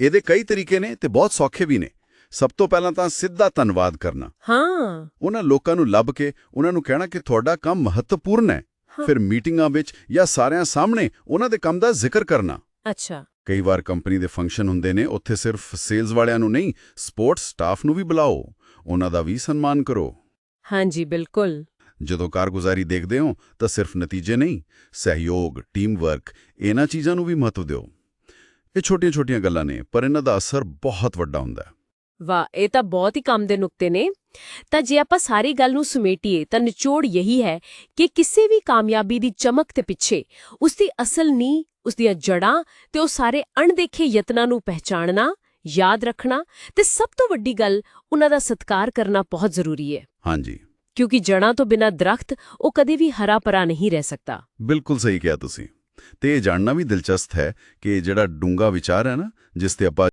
ਇਹਦੇ ਕਈ ਤਰੀਕੇ ਨੇ ਤੇ ਬਹੁਤ ਸੌਖੇ ਵੀ ਨੇ। ਸਭ ਤੋਂ ਪਹਿਲਾਂ ਤਾਂ ਸਿੱਧਾ ਧੰਨਵਾਦ ਕਰਨਾ। ਹਾਂ। ਉਹਨਾਂ ਲੋਕਾਂ ਨੂੰ ਲੱਭ ਕੇ ਉਹਨਾਂ ਨੂੰ ਕਹਿਣਾ ਕਿ ਤੁਹਾਡਾ ਕੰਮ ਮਹੱਤਵਪੂਰਨ ਹੈ। ਫਿਰ ਮੀਟਿੰਗਾਂ ਵਿੱਚ ਜਾਂ ਸਾਰਿਆਂ ਸਾਹਮਣੇ ਉਹਨਾਂ ਦੇ ਕੰਮ ਦਾ ਜ਼ਿਕਰ ਕਰਨਾ। ਅੱਛਾ। ਕਈ ਵਾਰ ਕੰਪਨੀ ਦੇ ਫੰਕਸ਼ਨ ਹੁੰਦੇ ਨੇ ਉੱਥੇ ਸਿਰਫ ਸੇਲਸ ਵਾਲਿਆਂ ਨੂੰ ਨਹੀਂ ਸਪੋਰਟਸ ਸਟਾਫ ਨੂੰ ਵੀ ਬੁਲਾਓ। ਉਹਨਾਂ ਦਾ ਵੀ ਸਨਮਾਨ ਕਰੋ। ਹਾਂਜੀ ਬਿਲਕੁਲ। ਜਦੋਂ ਕਾਰਗੁਜ਼ਾਰੀ ਦੇਖਦੇ ਹੋ ਤਾਂ ਸਿਰਫ ਨਤੀਜੇ ਨਹੀਂ ਸਹਿਯੋਗ ਟੀਮ ਵਰਕ ਇਹਨਾਂ ਚੀਜ਼ਾਂ ਨੂੰ ਵੀ ਮਹੱਤਵ ਦਿਓ। ਇਹ ਛੋਟੀਆਂ-ਛੋਟੀਆਂ ਗੱਲਾਂ ਨੇ ਪਰ ਇਹਨਾਂ ਦਾ ਅਸਰ ਬਹੁਤ ਵੱਡਾ ਹੁੰਦਾ ਹੈ। ਵਾਹ ਇਹ ਤਾਂ ਬਹੁਤ ਹੀ ਕੰਮ ਦੇ ਨੁਕਤੇ ਨੇ। ਤਾਂ ਜੇ ਆਪਾਂ ਸਾਰੀ ਗੱਲ ਨੂੰ ਸਮੇਟੀਏ ਤਾਂ ਨਿਚੋੜ ਇਹੀ ਹੈ ਕਿ ਕਿਸੇ ਵੀ ਕਾਮਯਾਬੀ ਦੀ ਚਮਕ ਦੇ ਪਿੱਛੇ ਉਸ ਦੀ ਅਸਲ ਨੀਂਹ ਉਸ ਦੀਆਂ ਜੜਾਂ ਤੇ ਉਹ ਸਾਰੇ ਅਣਦੇਖੇ ਯਤਨਾਂ ਨੂੰ ਪਹਿਚਾਨਣਾ ਯਾਦ ਰੱਖਣਾ ਤੇ ਸਭ ਤੋਂ ਵੱਡੀ ਗੱਲ ਉਹਨਾਂ ਦਾ ਸਤਿਕਾਰ ਕਰਨਾ ਬਹੁਤ ਜ਼ਰੂਰੀ ਹੈ। ਹਾਂਜੀ। ਕਿਉਂਕਿ ਜੜਾਂ ਤੋਂ ਬਿਨਾਂ ਦਰਖਤ ਉਹ ਕਦੇ ਵੀ ਹਰਾ ਭਰਾ ਨਹੀਂ ਰਹਿ ਸਕਦਾ। ਬਿਲਕੁਲ ਸਹੀ ਕਿਹਾ ਤੁਸੀਂ। ਤੇ ਇਹ ਜਾਣਨਾ ਵੀ ਦਿਲਚਸਪ ਹੈ ਕਿ ਜਿਹੜਾ ਡੂੰਗਾ ਵਿਚਾਰ ਹੈ ਨਾ, ਜਿਸ ਤੇ ਆਪਾਂ